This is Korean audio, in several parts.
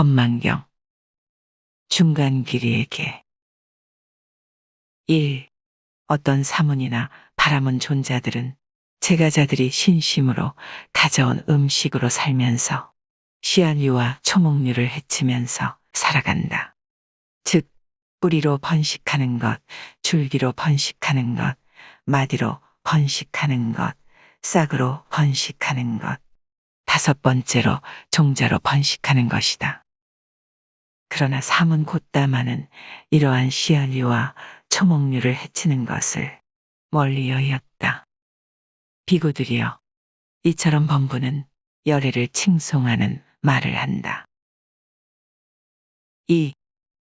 헛만경 중간 길이에게 1. 어떤 사문이나 바람은 존자들은 제가자들이 신심으로 가져온 음식으로 살면서 씨알류와 초목류를 해치면서 살아간다. 즉, 뿌리로 번식하는 것, 줄기로 번식하는 것, 마디로 번식하는 것, 싹으로 번식하는 것, 다섯 번째로 종자로 번식하는 것이다. 그러나 삼은 곧다마는 이러한 씨알류와 초목류를 해치는 것을 멀리 여겼다. 비구들이여, 이처럼 범부는 열애를 칭송하는 말을 한다. 2.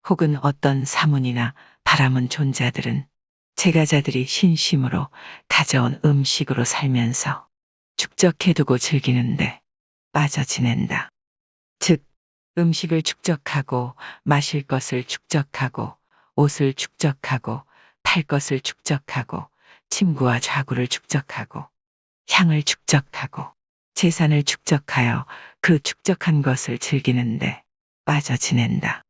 혹은 어떤 사문이나 바람은 존자들은 제가자들이 신심으로 가져온 음식으로 살면서 축적해두고 즐기는데 빠져 지낸다. 즉, 음식을 축적하고 마실 것을 축적하고 옷을 축적하고 탈 것을 축적하고 침구와 좌구를 축적하고 향을 축적하고 재산을 축적하여 그 축적한 것을 즐기는데 빠져 지낸다.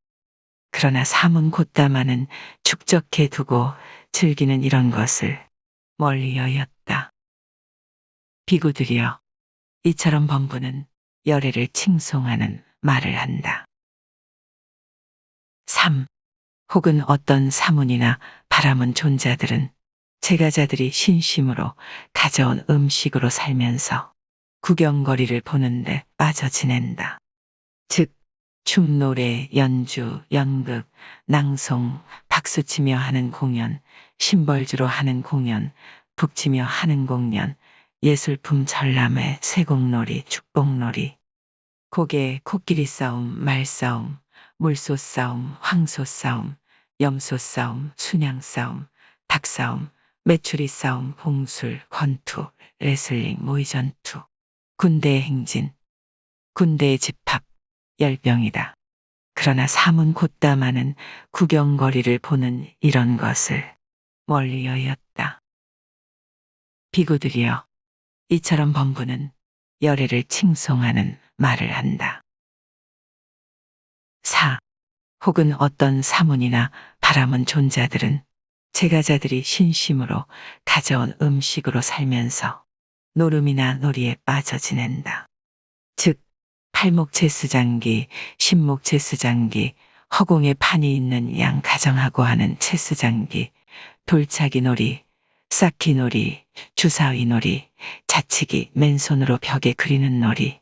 그러나 삶은 곧다마는 축적해 두고 즐기는 이런 것을 멀리 여였다. 비구들이여, 이처럼 범부는 열애를 칭송하는 말을 한다. 3. 혹은 어떤 사문이나 바람은 존자들은 제가자들이 신심으로 가져온 음식으로 살면서 구경거리를 보는데 빠져 지낸다. 즉, 춤, 노래, 연주, 연극, 낭송, 박수치며 하는 공연, 심벌주로 하는 공연, 북치며 하는 공연, 예술품 전람회, 세곡놀이, 축복놀이, 고개, 코끼리 싸움, 말 싸움, 물소 싸움, 황소 싸움, 염소 싸움, 순양 싸움, 닭 싸움, 메추리 싸움, 봉술, 권투, 레슬링, 모의전투, 군대의 행진, 군대의 집합, 열병이다. 그러나 삼은 곧다마는 구경거리를 보는 이런 것을 멀리 여였다. 비구들이여, 이처럼 범부는 열애를 칭송하는 말을 한다. 4. 혹은 어떤 사문이나 바람은 존자들은 제가자들이 신심으로 가져온 음식으로 살면서 노름이나 놀이에 빠져 지낸다. 즉, 팔목체수장기, 신목체수장기, 허공에 판이 있는 양 가정하고 하는 체수장기, 돌차기 놀이, 쌓기 놀이, 주사위 놀이, 자치기, 맨손으로 벽에 그리는 놀이,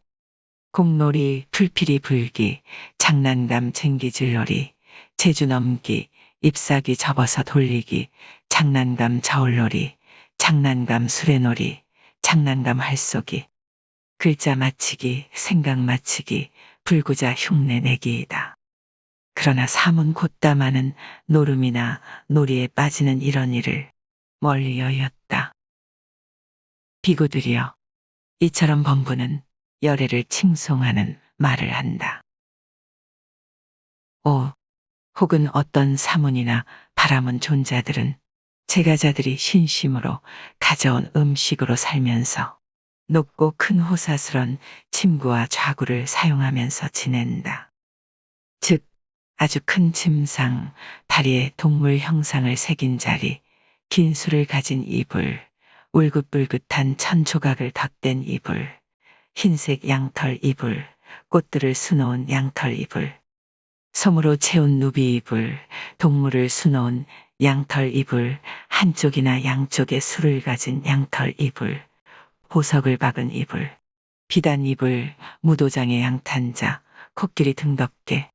공놀이, 풀피리 불기, 장난감 챙기질 놀이, 제주 넘기, 잎사귀 접어서 돌리기, 장난감 저울놀이, 장난감 수레놀이, 장난감 활쏘기, 글자 맞히기, 생각 맞히기, 불구자 흉내 내기이다. 그러나 삼은 곧다마는 노름이나 놀이에 빠지는 이런 일을 멀리 여였다. 비구들이여, 이처럼 범부는 열애를 칭송하는 말을 한다. 5. 혹은 어떤 사문이나 바람은 존자들은 제가자들이 신심으로 가져온 음식으로 살면서 높고 큰 호사스런 침구와 좌구를 사용하면서 지낸다. 즉, 아주 큰 침상, 다리에 동물 형상을 새긴 자리, 긴 술을 가진 이불, 울긋불긋한 천조각을 덧댄 이불, 흰색 양털 이불, 꽃들을 수놓은 양털 이불, 솜으로 채운 누비 이불, 동물을 수놓은 양털 이불, 한쪽이나 양쪽에 술을 가진 양털 이불, 보석을 박은 이불, 비단 이불, 무도장의 양탄자, 코끼리 등덮개,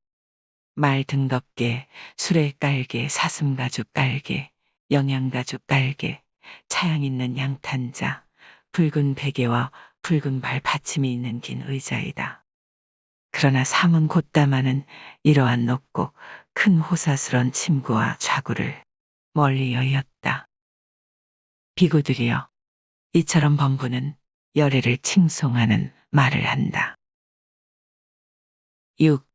말 등덮개, 수레 깔개, 사슴 가죽 깔개, 영양 가죽 깔개, 차양 있는 양탄자, 붉은 베개와 붉은 발 받침이 있는 긴 의자이다. 그러나 삼은 곧다마는 이러한 높고 큰 호사스런 침구와 좌구를 멀리 여였다. 비구들이여, 이처럼 범부는 열애를 칭송하는 말을 한다. 6.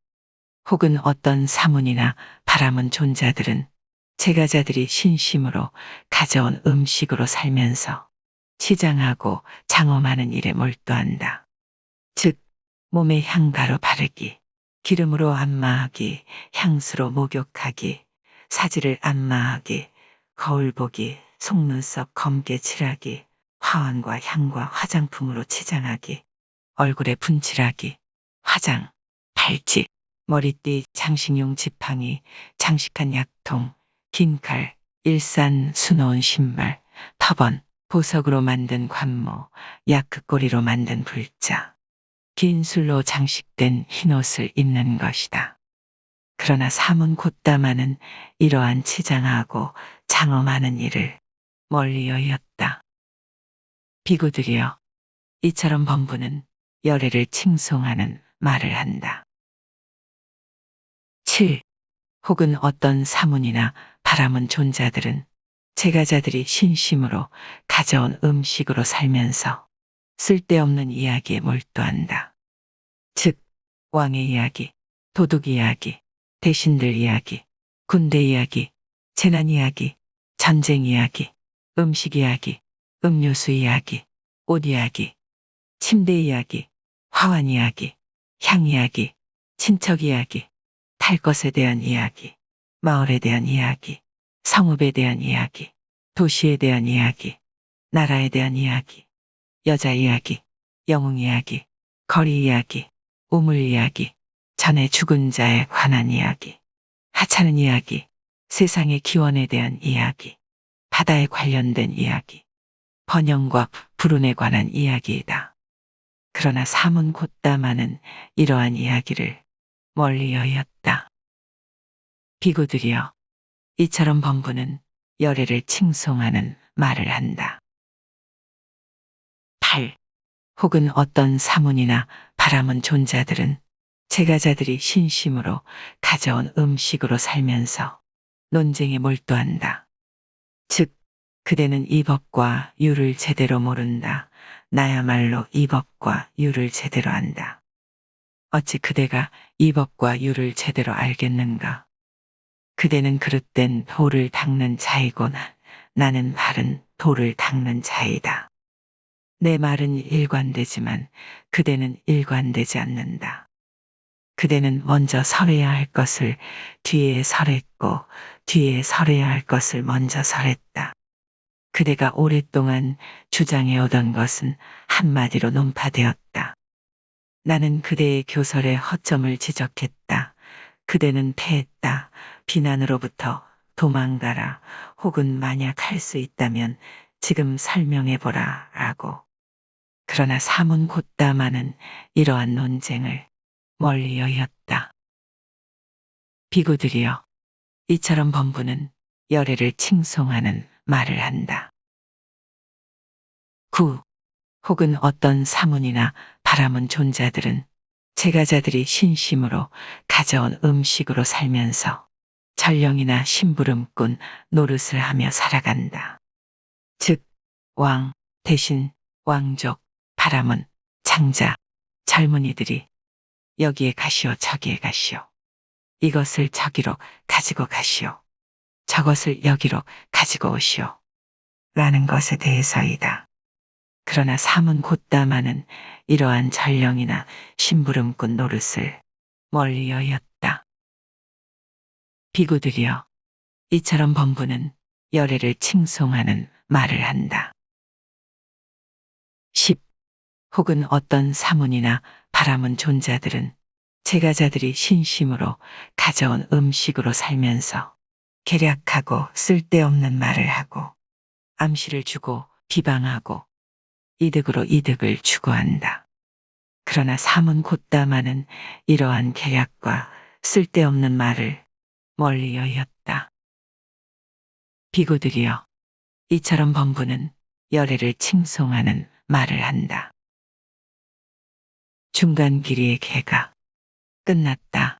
혹은 어떤 사문이나 바람은 존자들은 제가자들이 신심으로 가져온 음식으로 살면서 치장하고 장엄하는 일에 몰두한다. 즉, 몸에 향가로 바르기, 기름으로 안마하기, 향수로 목욕하기, 사지를 안마하기, 거울 보기, 속눈썹 검게 칠하기, 화환과 향과 화장품으로 치장하기, 얼굴에 분칠하기, 화장, 팔찌, 머리띠, 장식용 지팡이, 장식한 약통, 긴 칼, 일산, 수놓은 신발, 터번, 보석으로 만든 관모, 야크꼬리로 만든 불자, 긴 술로 장식된 흰옷을 입는 것이다. 그러나 사문 곧다마는 이러한 치장하고 장엄하는 일을 멀리 여였다. 비구들이여, 이처럼 범부는 열애를 칭송하는 말을 한다. 7. 혹은 어떤 사문이나 바람은 존자들은 제가자들이 신심으로 가져온 음식으로 살면서 쓸데없는 이야기에 몰두한다. 즉, 왕의 이야기, 도둑 이야기, 대신들 이야기, 군대 이야기, 재난 이야기, 전쟁 이야기, 음식 이야기, 음료수 이야기, 옷 이야기, 침대 이야기, 화환 이야기, 향 이야기, 친척 이야기, 탈 것에 대한 이야기, 마을에 대한 이야기, 성읍에 대한 이야기, 도시에 대한 이야기, 나라에 대한 이야기, 여자 이야기, 영웅 이야기, 거리 이야기, 우물 이야기, 전에 죽은 자에 관한 이야기, 하찮은 이야기, 세상의 기원에 대한 이야기, 바다에 관련된 이야기, 번영과 불운에 관한 이야기이다. 그러나 사문 곧다마는 이러한 이야기를 멀리 여였다. 비구들이여, 이처럼 범부는 열애를 칭송하는 말을 한다. 8. 혹은 어떤 사문이나 바람은 존자들은 제가자들이 신심으로 가져온 음식으로 살면서 논쟁에 몰두한다. 즉, 그대는 이 법과 유를 제대로 모른다. 나야말로 이 법과 유를 제대로 안다. 어찌 그대가 이 법과 유를 제대로 알겠는가? 그대는 그릇된 돌을 닦는 자이거나 나는 바른 돌을 닦는 자이다. 내 말은 일관되지만 그대는 일관되지 않는다. 그대는 먼저 설해야 할 것을 뒤에 설했고 뒤에 설해야 할 것을 먼저 설했다. 그대가 오랫동안 주장해 오던 것은 한마디로 논파되었다. 나는 그대의 교설에 허점을 지적했다. 그대는 패했다. 비난으로부터 도망가라. 혹은 만약 할 수 있다면 지금 설명해보라. 라고. 그러나 사문 곧다마는 이러한 논쟁을 멀리 여였다. 비구들이여, 이처럼 범부는 열애를 칭송하는 말을 한다. 9. 혹은 어떤 사문이나 바람은 존자들은 제가자들이 신심으로 가져온 음식으로 살면서 전령이나 심부름꾼 노릇을 하며 살아간다. 즉, 왕, 대신, 왕족, 바람은, 장자, 젊은이들이 여기에 가시오 저기에 가시오. 이것을 저기로 가지고 가시오. 저것을 여기로 가지고 오시오. 라는 것에 대해서이다. 그러나 삼은 곧다마는 이러한 전령이나 심부름꾼 노릇을 멀리 여였다. 비구들이여, 이처럼 범부는 열애를 칭송하는 말을 한다. 10. 혹은 어떤 사문이나 바람은 존자들은 제가자들이 신심으로 가져온 음식으로 살면서 계략하고 쓸데없는 말을 하고 암시를 주고 비방하고 이득으로 이득을 추구한다. 그러나 삼은 곧다마는 이러한 계략과 쓸데없는 말을 멀리 여였다. 비구들이여, 이처럼 범부는 열애를 칭송하는 말을 한다. 중간 길이의 개가 끝났다.